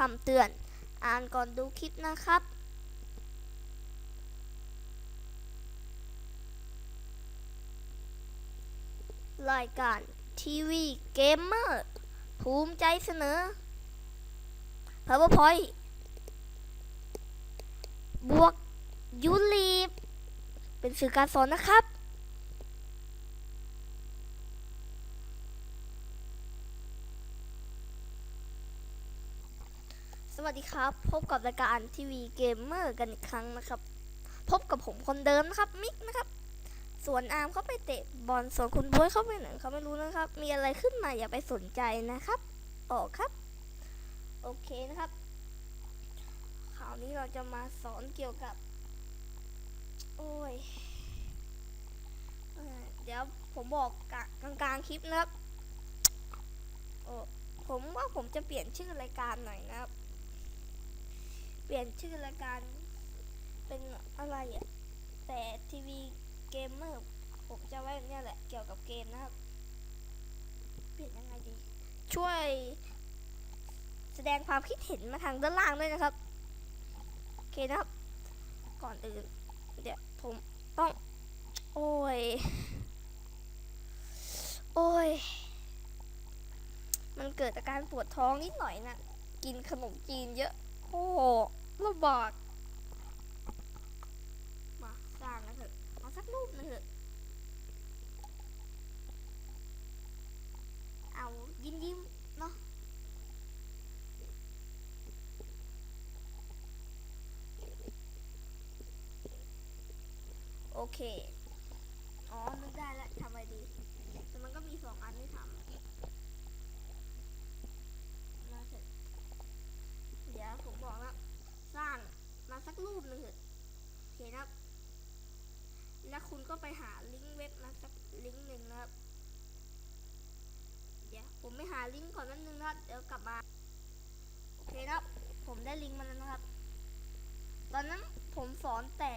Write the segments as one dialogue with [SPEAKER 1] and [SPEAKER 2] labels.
[SPEAKER 1] คำเตือน อ่านก่อนดูคลิปนะครับ รายการทีวีเกมเมอร์ภูมิใจเสนอ PowerPoint บวกยูรีเป็นสื่อการสอนนะครับ สวัสดี ครับ พบกับรายการทีวีเกมเมอร์กันอีกครั้งนะครับ พบกับผมคนเดิมนะครับมิกนะครับ ส่วนอาร์มเขาไปเตะบอลส่วนคุณบ๊วยเขาไปไหนเขาไม่รู้นะครับ มีอะไรขึ้นมาอย่าไปสนใจนะครับ ออกครับ โอเคนะครับคราวนี้เราจะมาสอนเกี่ยวกับ โอ้ยเดี๋ยวผมบอกกะกลางกลางคลิปนะครับ โอ้ผมว่าผมจะเปลี่ยนชื่อรายการหน่อยนะครับ ปลี่ยนชื่อรายการเป็นอะไรอะแต่ทีวีเกมเมอร์ผมจะไว้เนี้ยแหละเกี่ยวกับเกมนะครับ เปลี่ยนยังไงดี ช่วยแสดงความคิดเห็นมาทางด้านล่างด้วยนะครับ โอเคนะครับ ก่อนอื่น เดี๋ยวผมต้อง โอ้ย โอ้ย มันเกิดอาการปวดท้องนิดหน่อยนะ กินขนมจีนเยอะโอ้ โหลำบากมาสร้างกันเถอะเอาสักรูปนึงเถอะเอายิ้มยิ้มๆเนาะโอเค อ๋อนึกได้แล้วทำไรดี แต่มันก็มีสองอันที่ทำน่าเสร็จเดี๋ยวผมบอกแล้ว รูปหนึ่งเถอะโอเคนะครับ แล้วคุณก็ไปหาลิงก์เว็บมาสักลิงก์หนึ่งนะครับ เดี๋ยวผมไปหาลิงก์ก่อนนิดนึงนะครับ เดี๋ยวกลับมา โอเคนะครับ ผมได้ลิงก์มาแล้วนะครับ ตอนนั้นผมสอนแต่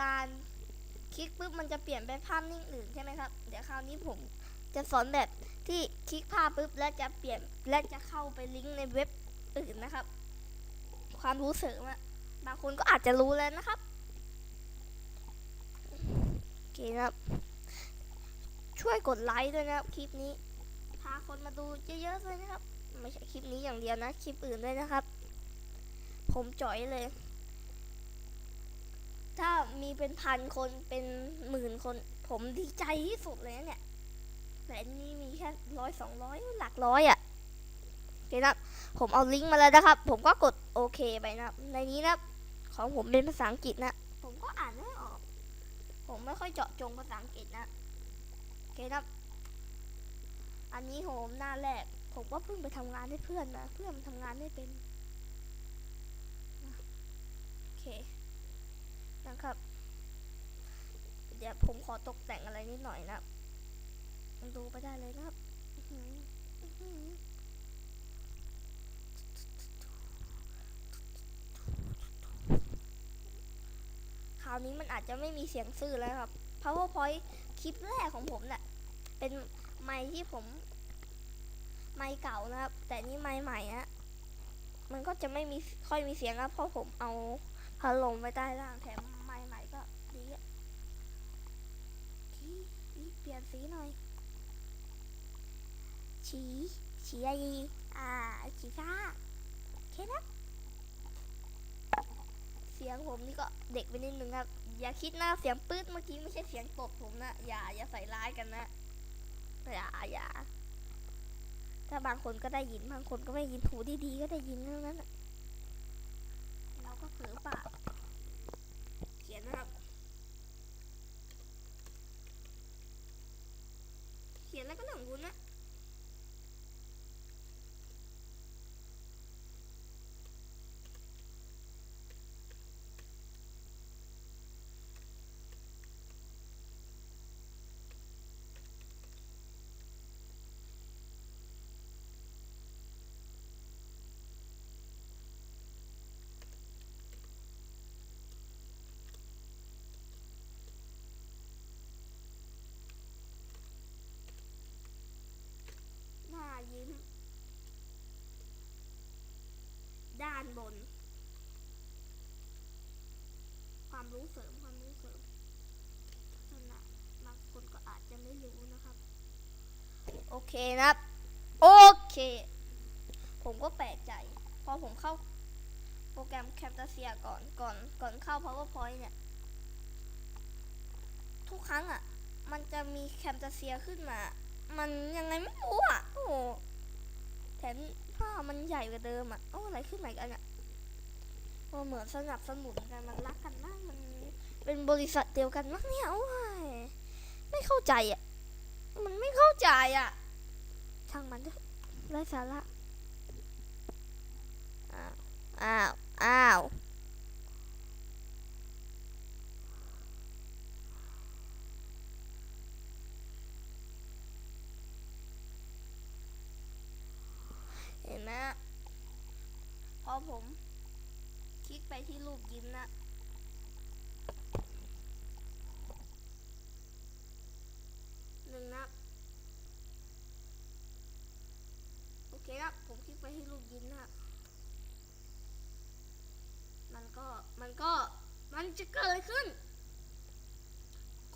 [SPEAKER 1] การคลิกปุ๊บมันจะเปลี่ยนไปภาพนิ่งอื่นใช่ไหมครับ เดี๋ยวคราวนี้ผมจะสอนแบบที่คลิกภาพปุ๊บแล้วจะเปลี่ยนและจะเข้าไปลิงก์ในเว็บอื่นนะครับ ความรู้เสริมอะบางคนก็อาจจะรู้แล้วนะครับโอเคนะครับ ช่วยกดไลค์ด้วยนะครับคลิปนี้พาคนมาดูเยอะๆเลยนะครับ ไม่ใช่คลิปนี้อย่างเดียวนะ คลิปอื่นด้วยนะครับ ผมจ่อยเลย ถ้ามีเป็นพันคนเป็นหมื่นคน ผมดีใจที่สุดเลยนะเนี่ยแต่นนี้มีแค่ร้อยสองร้อยหลักร้อยอะ่ะโอเคนะครับ ผมเอาลิงก์มาแล้วนะครับ ผมก็กดโอเคไปนะในนี้นะของผมเป็นภาษาอังกฤษนะผมก็อ่านไม่ออก ผมไม่ค่อยเจาะจงภาษาอังกฤษนะโอเคนะอันนี้ผมหน้าแรก ผมก็เพิ่งไปทำงานให้เพื่อนนะเพื่อนมันทำงานไม่เป็นนะโอเคนะครับ เดี๋ยวผมขอตกแต่งอะไรนิดหน่อยนะดูไปได้เลยนะครับอื้อหืออื้อหือคราวนี้มันอาจจะไม่มีเสียงซื่อแล้วครับ powerpoint คลิปแรกของผมเนี่ยเป็นไมค์ที่ผม ไมค์เก่านะครับ แต่นี่ไมค์ใหม่อะมันก็จะไม่มีค่อยมีเสียงครับเพราะผมเอาพัดลมไว้ใต้ล่างแถมไม้ใหม่ก็ดีอะชี้อีเปลี่ยนสีหน่อยฉีฉีอะไรดีอ่าฉีฟ้าโอเคนะ สียงผมนี่ก็เด็กไปนิดนึงครับ อย่าคิดนะเสียงปื๊ดเมื่อกี้ไม่ใช่เสียงตดผมนะ อย่าอย่าใส่ร้ายกันนะ อย่าอย่าถ้าบางคนก็ได้ยินบางคนก็ไม่ยินหูดีๆก็ได้ยินเท่านั้นเราก็เผลอปากเขียนนะครับ เขียนแล้วก็เรื่องของคุณนะ เคนะครับ โอเค ผมก็แปลกใจ พอผมเข้าโปรแกรม Camtasia ก่อนก่อนก่อนเข้า PowerPoint เนี่ย ทุกครั้งอะ มันจะมี Camtasia ขึ้นมา มันยังไงไม่รู้อะ โอ้แถมภาพมันใหญ่กว่าเดิมอะเอาอะไรขึ้นใหม่กันอะมันเหมือนสนับสนุนกันมันรักกันมากมันเป็นบริษัทเดียวกันมากเนี่ยโอ้ยไม่เข้าใจอะ มันไม่เข้าใจอะ ช่างมันเถอะไร้สาระอ้าวอ้าวอ้าวเห็นไหมพอผม คลิกไปที่รูปยิ้มนะ หนึ่งนะ โอเคครับ ผมคลิกไปที่รูปยิ้มนะ มันก็ มันก็ มัน จะเกิดอะไรขึ้น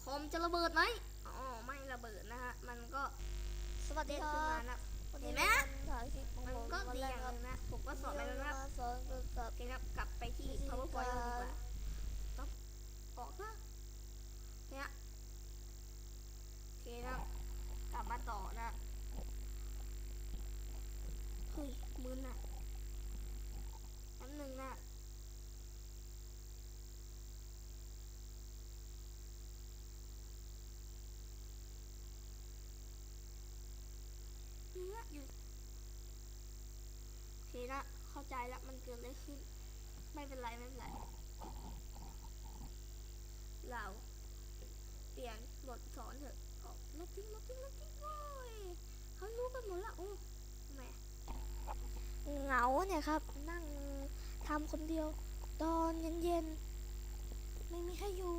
[SPEAKER 1] คอมจะระเบิดไหมอ๋อไม่ระเบิดนะฮะ มันก็
[SPEAKER 2] สวัสดี
[SPEAKER 1] เด้ง
[SPEAKER 2] ค
[SPEAKER 1] ขึ้น
[SPEAKER 2] รั
[SPEAKER 1] มา
[SPEAKER 2] บ
[SPEAKER 1] นะ
[SPEAKER 2] วัน
[SPEAKER 1] เห็
[SPEAKER 2] นี้
[SPEAKER 1] นไหม
[SPEAKER 2] ถ่ายคลิปของ
[SPEAKER 1] มัน
[SPEAKER 2] ผม
[SPEAKER 1] ก็
[SPEAKER 2] วัน
[SPEAKER 1] ดี
[SPEAKER 2] แร
[SPEAKER 1] อกย่าง
[SPEAKER 2] ค
[SPEAKER 1] ห
[SPEAKER 2] รับ
[SPEAKER 1] นึงนะ ผมก็สอนไปแล้วนะ
[SPEAKER 2] มาสอนเกี่ยวกับ
[SPEAKER 1] โอเคครับกลับไปที่
[SPEAKER 2] วิธี
[SPEAKER 1] powerpoint
[SPEAKER 2] การ
[SPEAKER 1] ดีกว่าต้องออกนะเนี่ยโอเคนะกลับมาต่อนะเฮ้ยมือน่ะน้ำหนึ่งน่ะเนื้ออยู่ โอเคนะเข้าใจล้วมันเกิดอะไรขึ้น ไม่เป็นไรไม่เป็นไรเราเปลี่ยนบทสอนเถอะออกลบทิ้งลบทิ้งลบทิ้งโอ้ยเขารู้กันหมดละโอ้แหม
[SPEAKER 2] เหงาเนี่ยครับ นั่งทำคนเดียว ตอนเย็นๆไม่มีใครอยู่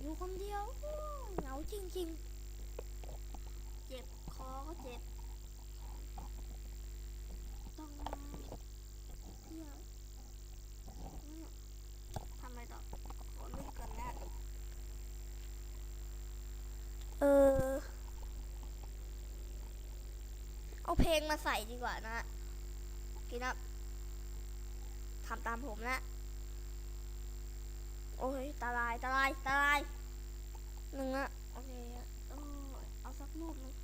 [SPEAKER 2] อยู่คนเดียวเหงาจริงๆ
[SPEAKER 1] เจ็บคอก็เจ็บ ต้องมาเพื่อเนี่ยทำอะไรต่อขอนึกก่อนนะ เออ เพลงมาใส่ดีกว่านะกินนะทำตามผมนะ โอ้ยตาลายตาลายตาลายหนึ่งอะโอเคอะโอ้เอาสักรูปนึง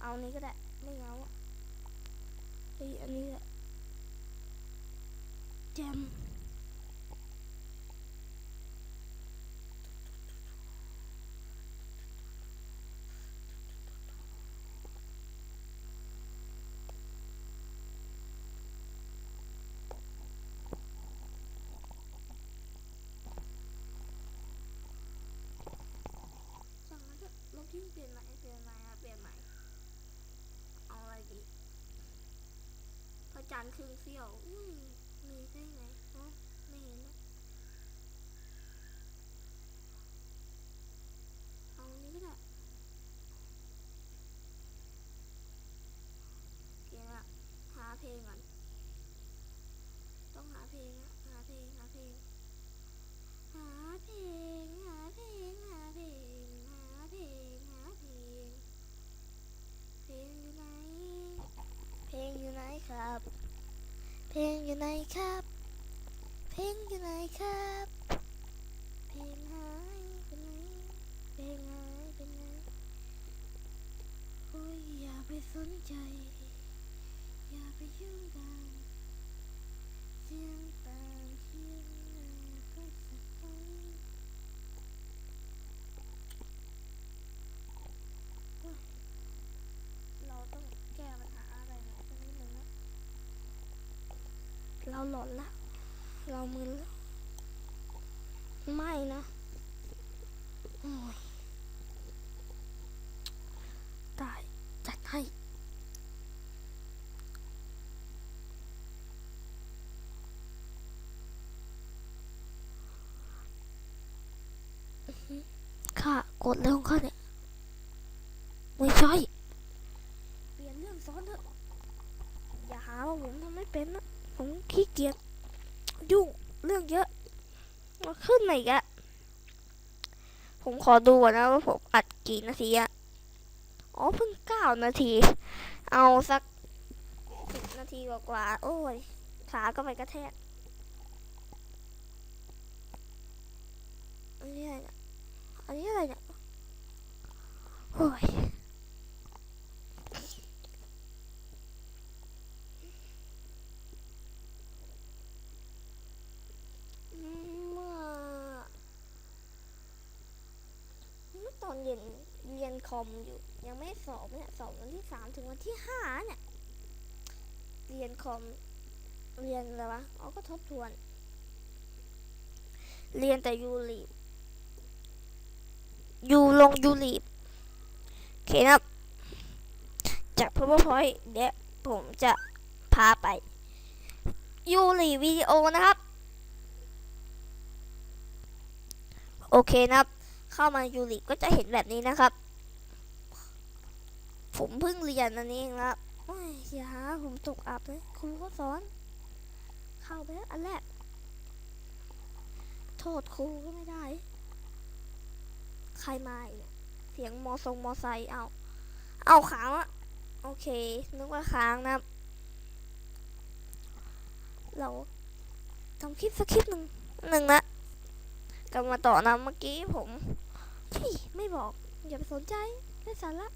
[SPEAKER 1] เอานี้ก็ได้ไม่เอาอะเฮ้ยอันนี้แหละแจมสั่งมาเถอะลบทิ้ง เปลี่ยนใหม่เปลี่ยนใหม่เปลี่ยนใหม่ เอาอะไรดีพระจันทร์ครึ่งเสี้ยวอุ้ยมีได้ไงเนาะไม่เห็นนะเอานี้ก็ได้เกียร์หาเพลงก่อน ต้องหาเพลงอะหาเพลงหาเพลงหา
[SPEAKER 2] ครับ เพลงอยู่ไหนครับ เพลงอยู่ไหนครับ เพลงหายไปไหนเพลงหายไปไหนโอ้ยอย่าไปสนใจ อย่าไปยุ่งกันเสียงต่างที่ก็สักวัน
[SPEAKER 1] เราต้องแก้ปัญหาอะไรหน่อยสักนิดนึงนะ
[SPEAKER 2] เรา หลอนละ เรามึนแล้วไม่นะโอ้ยตายจัดให้ค่ะกดเลยของข้าเนี่ยไม่ใช่
[SPEAKER 1] เปลี่ยนเรื่องซ้อนเถอะ
[SPEAKER 2] อย่าหาว่าผมทำไม่เป็นนะ ผมขี้เกียจยุ่งเรื่องเยอะ
[SPEAKER 1] มาขึ้นมาอีกะผมขอดูก่อนนะว่าผมอัดกี่นาทีอะอ๋อเพิ่งเก้านาที เอาสักสิบนาทีกว่าๆโอ้ยขาก็ไปกระแทกอันนี้อะไรเนี่ยอันนี้อะไรเนี่ยโอ้ย เมื่อเมื่อตอนเย็นเรียนคอมอยู่ ยังไม่สอบเนี่ยสอบวันที่สามถึงวันที่ห้าเนี่ย เรียนคอม เรียนอะไรวะอ๋อก็ทบทวน เรียนแต่ยูรียูลงยูรีโอเคนะจาก powerpoint เดี๋ยวผมจะพาไปยูรีวิดีโอนะครับ โอเคนะครับ เข้ามายูริก็จะเห็นแบบนี้นะครับ ผมเพิ่งเรียนอันนี้เองนะครับอย่าหาผมตกอับเลยครูก็สอน เข้าไปแล้วอันแรก โทษครูก็ไม่ได้ ใครมาเนี่ยเสียงมอทรงมอไซเอาเอาค้างอะโอเค นึกว่าค้างนะเราทำคลิปสักคลิปหนึ่งหนึ่งนะกลับมาต่อนะเมื่อกี้ผม ไม่บอก อย่าไปสนใจไม่สาระ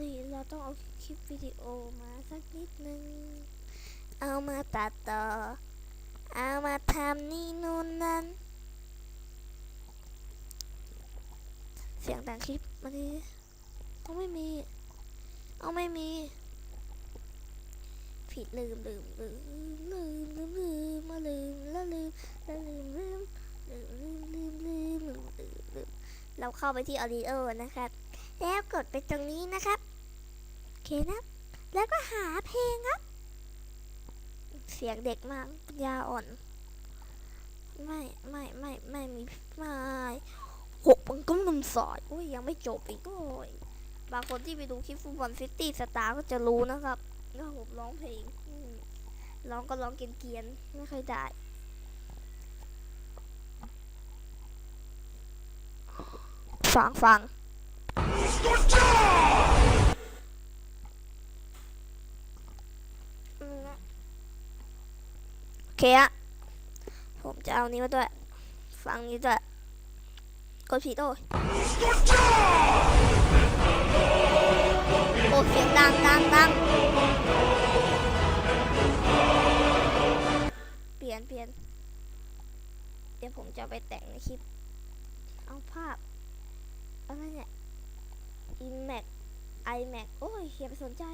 [SPEAKER 1] นี่เราต้องเอาคลิปวิดีโอมาสักนิดนึง เอามาตัดต่อ เอามาทำนี่นู่นนั่น เสียงแต่งคลิปมาดิต้องไม่มี เอาไม่มี ผิดลืมลืมลืมลืมลืมลืมมาลืมแล้วลืม ลืมลืมลืมลืมลืมลืมลืมลืมลืมเราเข้าไปที่ Audio นะครับ แล้วกดไปตรงนี้นะครับโอเคนะ แล้วก็หาเพลงครับ เสียงเด็กมากปัญญาอ่อน ไม่ไม่ไม่ไม่มีไม่หกมันก็มันสอยโอ้ยยังไม่จบอีกโอ้ยบางคนที่ไปดูคลิปฟุตบอลซิตี้สตาร์ก็จะรู้นะครับก็ผมร้องเพลงร้องก็ร้องเกรียนๆไม่เคอยได้ ฟังฟังโอเคอะผมจะเอานี้มาด้วย ฟังนี้ด้วยกดผิดโอ้ยโอ้เสียงดังดังดังเปลี่ยนเปลี่ยน เดี๋ยวผมจะไปแต่งในคลิป เอาภาพ อะไรเนี่ย iMac iMac โอ้ยอย่าไปสนใจ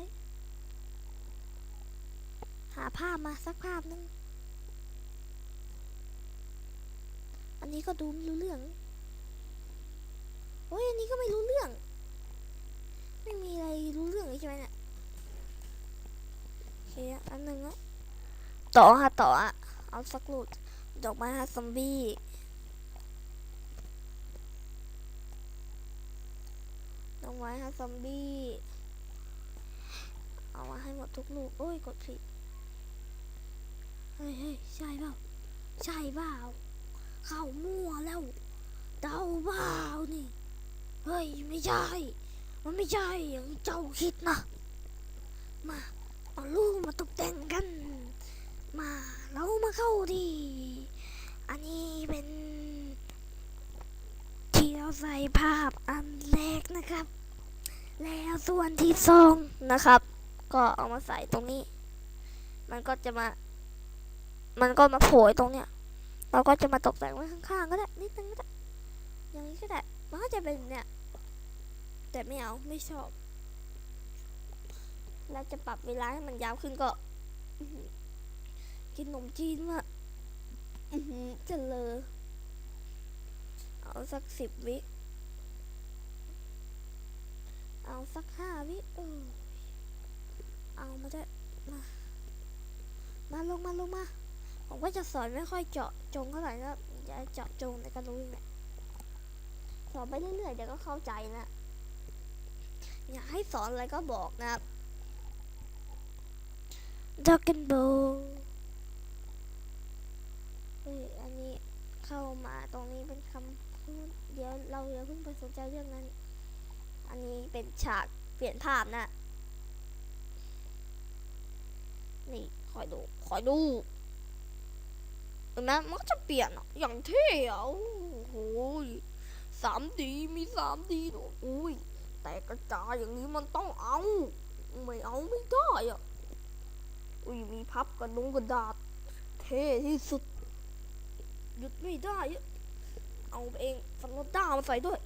[SPEAKER 1] หาภาพมาสักภาพนึง อันนี้ก็ดูไม่รู้เรื่อง โอ้ยอันนี้ก็ไม่รู้เรื่อง ไม่มีอะไรรู้เรื่องเลยใช่ไหมเนี่ยโอเคอันหนึ่งอะต่อฮะต่ออะเอาสักลูกดอกไม้ฮะซอมบี้ ดอกไม้ฮะซอมบี้ เอามาให้หมดทุกลูกโอ้ยกดผิดเฮ้ยเฮ้ยใช่เปล่าใช่เปล่าเข้ามั่วแล้วเดาเปล่านี่เฮ้ยไม่ใช่ มันไม่ใช่อย่างเจ้าคิดนะมาเอาลูกมาตกแต่งกัน มาเรามาเข้าทีอันนี้เป็นที่เราใส่ภาพอันแรกนะครับ แล้วส่วนที่สองนะครับ ก็เอามาใส่ตรงนี้ มันก็จะมา มันก็มาโผล่ตรงเนี้ย เราก็จะมาตกแต่งไว้ข้างๆก็ได้นิดนึงก็ได้อย่างนี้ก็ได้มันก็จะเป็นเนี่ย แต่ไม่เอาไม่ชอบ แล้วจะปรับเวลาให้มันยาวขึ้นก็กินขนมจีนมาอือหือจะเลอเอาสักสิบวิ เอาสักห้าวิเออเอามาได้มา มาลงมาลงมา ผมก็จะสอนไม่ค่อยเจาะจงเท่าไหร่นะจะเจาะจงในการรู้เนี่ยสอนไปเรื่อยๆเดี๋ยวก็เข้าใจนะ อยากให้สอนอะไรก็บอกนะครับ Dragon Ball ฮ้ยอันนี้เข้ามาตรงนี้เป็นคำพูดเดี๋ยวเราอย่าเพิ่งไปสนใจเรื่องนั้น เป็นฉากเปลี่ยนภาพนะ นี่คอยดูคอยดูเห็นไหมมันก็จะเปลี่ยนอะอย่างเท่อะโอ้โหสามดีมีสามดีด้วยอุ้ยแต่กระจายอย่างนี้มันต้องเอา ไม่เอาไม่ได้อะอุ้ยมีพับกระนุงกระดาษ เท่ที่สุดหยุดไม่ได้อะเอาเองฟันรถด้ามาใส่ด้วย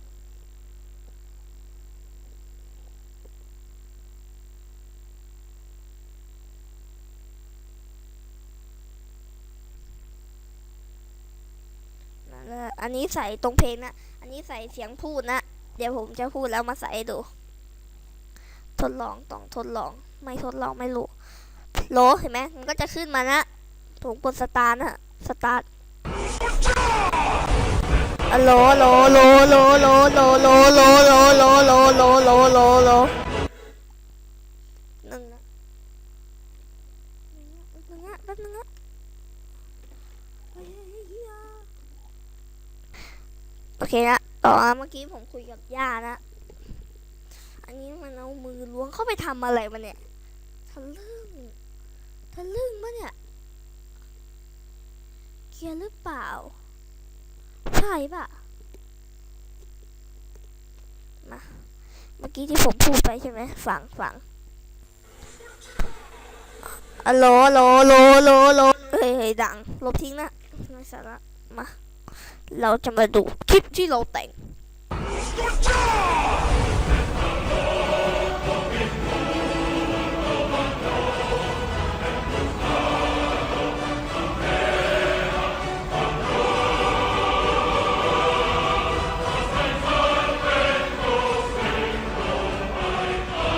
[SPEAKER 1] นั่นแหละ อันนี้ใส่ตรงเพลงนะ อันนี้ใส่เสียงพูดนะ เดี๋ยวผมจะพูดแล้วมาใส่ดู ทดลองต้องทดลอง ไม่ทดลองไม่รู้โลเห็นไหมมันก็จะขึ้นมานะผมกดสตาร์นะสตาร์ทอโลโลโลโลโลโลโลโลโลโลโลโลโลโหลโหลหนึ่งนะแป๊บนึงนะแป๊บนึงนะเฮ้ยเฮ้ยเฮ้ยโอเคนะต่อเมื่อกี้ผมคุยกับย่านะ อันนี้มันเอามือล้วงเข้าไปทำอะไรมันเนี่ยทะลึ่งทะลึ่งมะเนี่ยเกียร์หรือเปล่า ใช่ปะมาเมื่อกี้ที่ผมพูดไปใช่ไหมฟังฟังอโลโลโลโลโลเฮ้ยเฮ้ยดังลบทิ้งนะไม่สาระมา เราจะมาดูคลิปที่เราแต่ง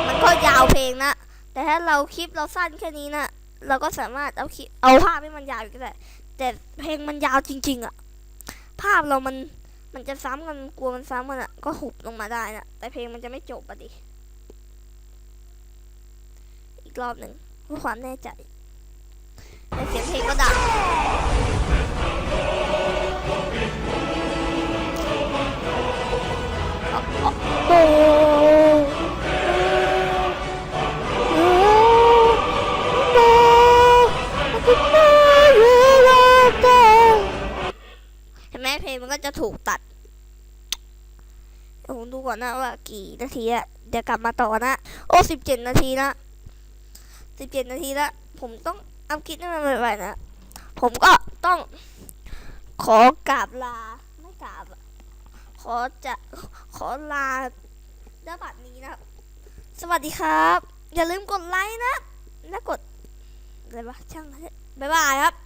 [SPEAKER 1] มันก็ยาวเพลงนะ แต่ถ้าเราคลิปเราสั้นแค่นี้นะ เราก็สามารถเอาคลิปเอาภาพให้มันยาวกก็ได้ แต่เพลงมันยาวจริง ๆอะ ภาพเรามันมันจะซ้ำกันกลัวมันซ้ำกันอะก็หุบลงมาได้นะแต่เพลงมันจะไม่จบอะดิ อีกรอบหนึ่งเพื่อความแน่ใจแต่เสียงเพลงก็ดังโอ้โห มันก็จะถูกตัดเดี๋ยวผมดูก่อนนะว่ากี่นาทีอะเดี๋ยวกลับมาต่อนะ โอ้สิบเจ็ดนาทีนะสิบเจ็ดนาทีละผมต้องอัพคลิปให้มันไวๆนะ ผมก็ต้องขอกราบลาไม่กราบขอจะขอลาด้บัดนี้นะสวัสดีครับ อย่าลืมกดไลค์นะ และกดอะไรวะช่างบ๊ายบายครับ